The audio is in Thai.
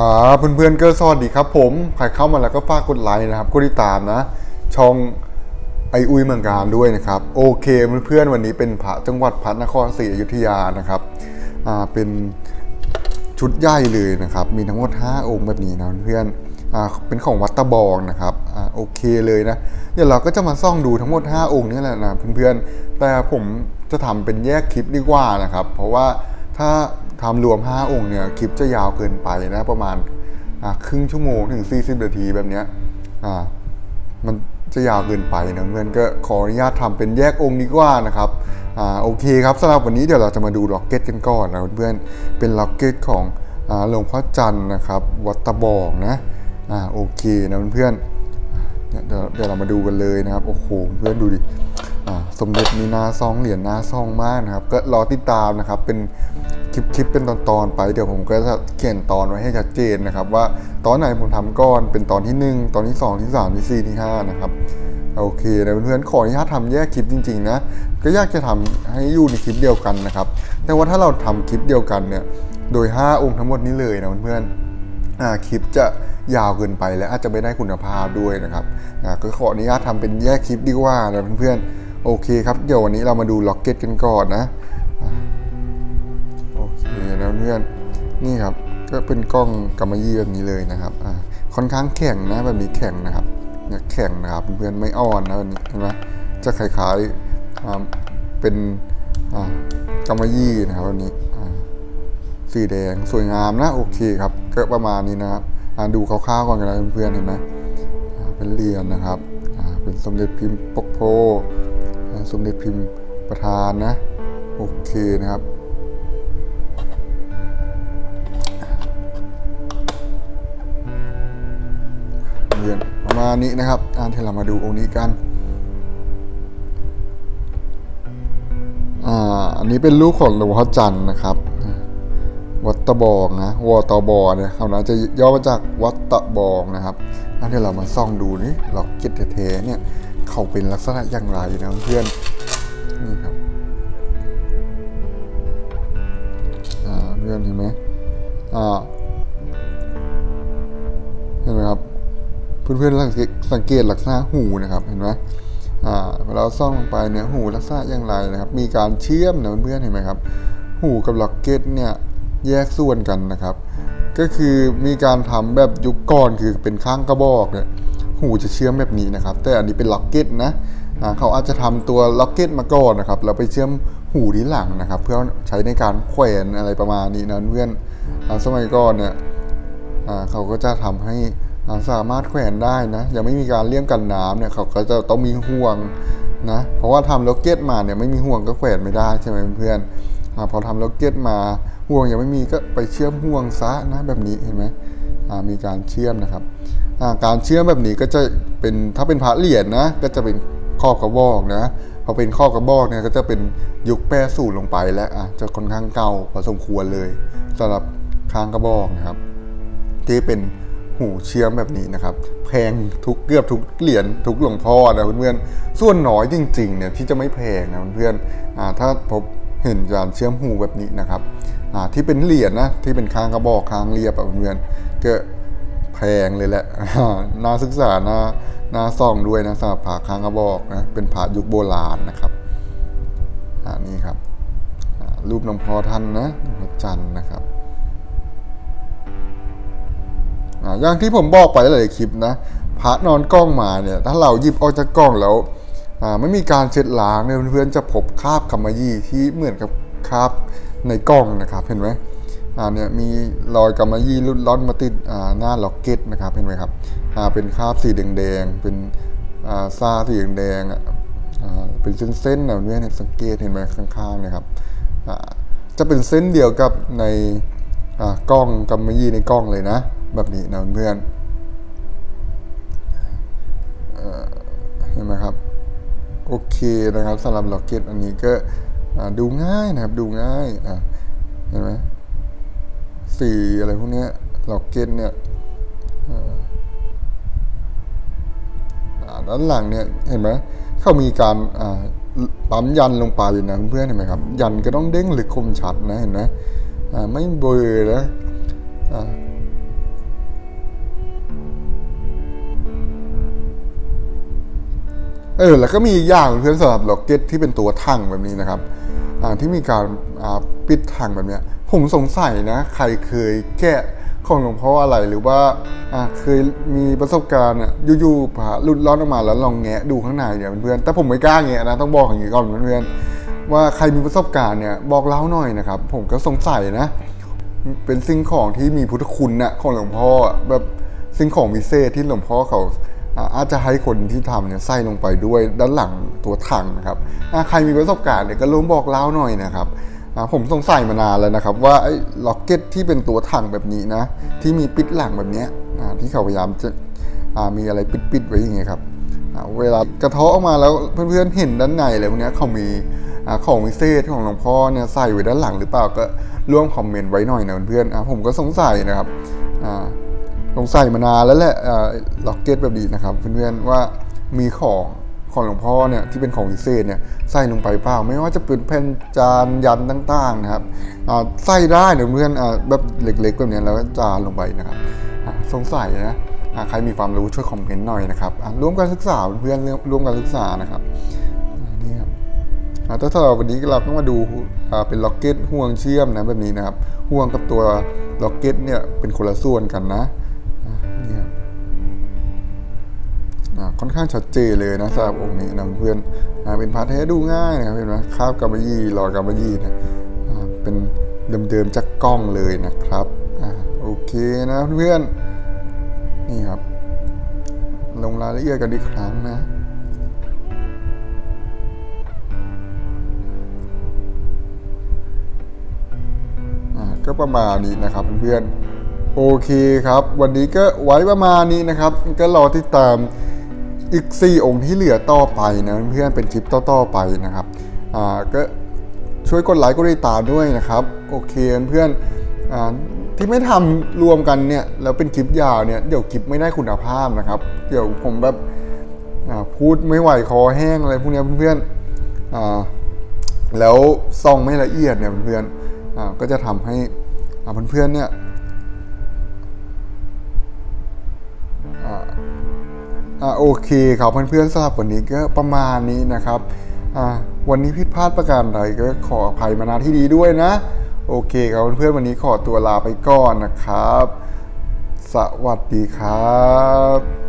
ครับเพื่อนๆก็สวัสดีครับ ผมใครเข้ามาแล้วก็ฝากกดไลค์นะครับกดติดตามนะ ช่องไออุ้ยเมืองการด้วยนะครับ โอเคเพื่อนๆวันนี้เป็นพระจังหวัดพระนครศรีอยุธยานะครับอ่าเป็นชุดใหญ่เลยนะครับ มีทั้งหมด 5 องค์แบบนี้นะเพื่อนอ่าเป็นของวัดตะบองนะครับอ่าโอเคเลยนะเดี๋ยวเราก็จะมาซ่องดูทั้งหมด 5 องค์นี่แหละนะเพื่อนๆแต่ผมจะทำเป็นแยกคลิปดีกว่านะครับ เพราะว่าถ้า ทำรวม 5 องค์เนี่ยคลิปจะยาวเกินไปนะประมาณครึ่งชั่วโมงถึง 40 นาทีแบบเนี้ยมันจะยาวเกินไปนะเพื่อนก็ขออนุญาตทำเป็นแยกองค์ดีกว่านะครับอ่าโอเคครับสำหรับวันนี้เดี๋ยวเราจะมาดูล็อกเก็ตกันก่อนนะเพื่อนเป็นล็อกเก็ตของหลวงพ่อจันนะครับ วัดตะบองนะอ่าโอเคนะเพื่อนเดี๋ยวเดี๋ยวเรามาดูกันเลยนะครับโอ้โหเพื่อนดูดิสมเด็จมีนาซองเหรียญนาซองมากนะครับ ก็รอติดตามนะครับเป็น คลิปคลิปเป็นตอนๆไป เดี๋ยวผมก็จะเขียนตอนไว้ให้ชัดเจนนะครับ ว่าตอนไหนผมทำก้อนเป็นตอนที่ 1 ตอนที่ 2 ที่ 3 ที่ 4 ที่ 5 นะครับโอเคนะเพื่อนๆขออนุญาตทำแยกคลิปจริงๆนะก็อยากจะทำให้อยู่ในคลิปเดียวกันนะครับ แต่ว่าถ้าเราทำคลิปเดียวกันเนี่ยโดย 5 องค์ทั้งหมดนี้เลยนะเพื่อนๆคลิปจะยาวเกินไปและอาจจะไม่ได้คุณภาพด้วยนะครับก็ขออนุญาตทำเป็นแยกคลิปดีกว่านะเพื่อนๆโอเคครับเดี๋ยววันนี้เรามาดูล็อกเก็ตกันก่อนนะ เพื่อนนี่ครับก็เป็นกล้องกำมะยี่แบบนี้เลยนะครับอ่าค่อนข้างแข็งนะแบบนี้แข็งนะครับเนี่ยแข็งนะครับเพื่อนๆไม่อ่อนนะแบบนี้เห็นไหมจะคล้ายๆเป็นกำมะยี่นะครับแบบนี้สีแดงสวยงามนะโอเคครับก็ประมาณนี้นะครับดูคร่าวๆก่อนกันนะเพื่อนๆเห็นไหมเป็นเหรียญนะครับเป็นสมเด็จพิมพ์ปกโพสมเด็จพิมพ์ประธานนะโอเคนะครับ เรียนประมาณนี้นะครับอ่าที่เรามาดูองค์นี้กันอ่าอันนี้เป็นลูกของหลวงพ่อจันทร์นะครับวัดตะบองนะวอตบอเนี่ยคำนั้นจะย่อมาจากวัดตะบองนะครับอันที่เรามาส่องดูนี่ล็อกเก็ตเทเนี่ยเขาเป็นลักษณะอย่างไรนะเพื่อนนี่ครับอ่าเพื่อนเห็นไหมอ่าเห็นไหมครับ เพื่อนๆสังเกตสังเกตลักษณะหูนะครับเห็นไหมเวลาเราซ่องลงไปเนี่ยหูลักษณะอย่างไรนะครับ มีการเชื่อมนะเพื่อนๆเห็นไหมครับ หูกับล็อกเก็ตเนี่ยแยกส่วนกันนะครับ ก็คือมีการทำแบบยุคก่อนคือเป็นข้างกระบอกเนี่ยหูจะเชื่อมแบบนี้นะครับ แต่อันนี้เป็นล็อกเก็ตนะเขาอาจจะทำตัวล็อกเก็ตมาก่อนนะครับแล้วไปเชื่อมหูที่หลังนะครับ เพื่อใช้ในการแขวนอะไรประมาณนี้นะเพื่อนสมัยก่อนเนี่ยเขาก็จะทำให้ อ่าสามารถแขวนได้นะ ยังไม่มีการเลี่ยมกันน้ำเนี่ยเขาก็จะต้องมีห่วงนะ เพราะว่าทำล็อกเก็ตมาเนี่ยไม่มีห่วงก็แขวนไม่ได้ใช่ไหมเพื่อนอพอทำล็อกเก็ตมาห่วงยังไม่มีก็ไปเชื่อมห่วงซะนะแบบนี้เห็นไหมมีการเชื่อมนะครับการเชื่อมแบบนี้ก็จะเป็นถ้าเป็นพระเหรียญนะก็จะเป็นข้อกระบอกนะพอเป็นข้อกระบอกเนี่ยก็จะเป็นยุคแปรสูตรลงไปแล้วอะจะค่อนข้างเก่าพอสมควรเลยสำหรับค้างกระบอกนะครับที่เป็น หูเชื่อมแบบนี้นะครับแพงทุกเกือบทุกเหรียญทุกหลวงพ่อนะเพื่อนๆส่วนน้อยจริงๆเนี่ยที่จะไม่แพงนะเพื่อนๆถ้าพบเห็นการเชื่อมหูแบบนี้นะครับที่เป็นเหรียญนะที่เป็นค้างกระบอกค้างเรียบอะเพื่อนๆก็แพงเลยแหละน่าศึกษาน่าน่าส่องด้วยนะสำหรับผาค้างกระบอกนะเป็นผายุคโบราณนะครับอ่านี่ครับรูปหลวงพ่อท่านนะหลวงพ่อจันทร์นะครับ อ่าอย่างที่ผมบอกไปหลายคลิปนะพระนอนกล้องมาเนี่ยถ้าเราหยิบออกจากกล้องแล้วไม่มีการเช็ดล้างเนี่ยเพื่อนๆจะพบคราบกำมะหยี่ที่เหมือนกับคราบในกล้องนะครับเห็นไหมอ่าเนี่ยมีรอยกำมะหยี่รุดร้อนมาติดอ่าหน้าล็อกเก็ตนะครับเห็นไหมครับอ่าเป็นคราบสีแดงๆเป็นอ่าซาสีแดงๆอ่าเป็นเส้นๆแบบนี้เนี่ยสังเกตเห็นไหมข้างๆนะครับอ่าจะเป็นเส้นเดียวกับในอ่ากล้องกำมะหยี่ในกล้องเลยนะ แบบนี้นะเพื่อนเห็นไหมครับ โอเคนะครับสำหรับล็อกเก็ตอันนี้ก็ดูง่ายนะครับดูง่ายเห็นไหมสีอะไรพวกนี้ล็อกเก็ตเนี่ยด้านหลังเนี่ยเห็นไหมเขามีการปั๊มยันลงไปนะเพื่อนเห็นไหมครับ ยันก็ต้องเด้งหรือคมชัดนะเห็นไหมไม่เบลอนะ เออแล้วก็มีอีกอย่างเพื่อนสำหรับล็อกเก็ตที่เป็นตัวถังแบบนี้นะครับที่มีการปิดถังแบบนี้ผมสงสัยนะ ใครเคยแกะของหลวงพ่ออะไรหรือว่าเคยมีประสบการณ์อยู่ๆผ่าลุดล้อนออกมาแล้วลองแงะดูข้างในเนี่ยเพื่อนแต่ผมไม่กล้าแงะนะต้องบอกอย่างนี้ก่อนเพื่อนว่าใครมีประสบการณ์เนี่ยบอกเล่าหน่อยนะครับ ผมก็สงสัยนะ เป็นสิ่งของที่มีพุทธคุณนะของหลวงพ่อแบบสิ่งของวิเศษที่หลวงพ่อเขา อาจจะให้คนที่ทำเนี่ยใส่ลงไปด้วยด้านหลังตัวถังนะครับใครมีประสบการณ์เนี่ยก็ร่วมบอกเล่าหน่อยนะครับผมสงสัยมานานแล้วนะครับ ว่าไอ้ล็อกเก็ตที่เป็นตัวถังแบบนี้นะ ที่มีปิดหลังแบบนี้ที่เขาพยายามจะมีอะไรปิดๆไว้อย่างเงี้ยครับเวลากระเทาะออกมาแล้วเพื่อนๆเห็นด้านในอะไรพวกเนี้ยเขามีอของวิเศษของหลวงพ่อเนี่ยใส่ไว้ด้านหลังหรือเปล่าก็ร่วมคอมเมนต์ไว้หน่อยนะเพื่อนๆผมก็สงสัยนะครับ สงสัยมานานแล้วแหละล็อกเก็ตแบบนี้นะครับเพื่อนๆว่ามีของของหลวงพ่อเนี่ยที่เป็นของวิเศษเนี่ยใส่ลงไปเปล่า ไม่ว่าจะเป็นแผ่นจานยันต่างๆนะครับใส่ได้นะเพื่อนแบบเล็กๆแบบนี้แล้วก็จานลงไปนะครับสงสัยนะใครมีความรู้ช่วยคอมเมนต์หน่อยนะครับร่วมกันศึกษาเพื่อนร่วมกันศึกษานะครับนี่ครับถ้าสำหรับวันนี้เราก็มาดูเป็นล็อกเก็ตห่วงเชื่อมนะแบบนี้นะครับห่วงกับตัวล็อกเก็ตเนี่ยเป็นคนละส่วนกันนะ ค่อนข้างชัดเจนเลยนะสำหรับองค์นี้นะเพื่อนอ่าเป็นพาร์ทแท้ดูง่ายนะครับเห็นไหมคราบกำมะหยี่รอยกำมะหยี่เนี่ยอ่าเป็นเดิมๆจากกล้องเลยนะครับอ่าโอเคนะเพื่อนๆนี่ครับ ลงรายละเอียดกันอีกครั้งนะอ่าก็ประมาณนี้นะครับเพื่อนๆโอเคครับ วันนี้ก็ไว้ประมาณนี้นะครับ ก็รอติดตาม อีก 4 องค์ที่เหลือต่อไปนะเพื่อนเป็นคลิปต่อๆไปนะครับอ่าก็ช่วยกดไลค์กดติดตามด้วยนะครับโอเคเพื่อนอ่าที่ไม่ทำรวมกันเนี่ยแล้วเป็นคลิปยาวเนี่ยเดี๋ยวคลิปไม่ได้คุณภาพนะครับ เดี๋ยวผมแบบพูดไม่ไหวคอแห้งอะไรพวกนี้เพื่อนๆแล้วซองไม่ละเอียดเนี่ยเพื่อนๆก็จะทำให้เพื่อนๆเนี่ย อ่าโอเคครับเพื่อนๆสำหรับวันนี้ก็ประมาณนี้นะครับอ่าวันนี้ผิดพลาดประการใดก็ขออภัยมาณที่ดีด้วยนะ โอเคครับเพื่อนๆวันนี้ขอตัวลาไปก่อนนะครับ สวัสดีครับ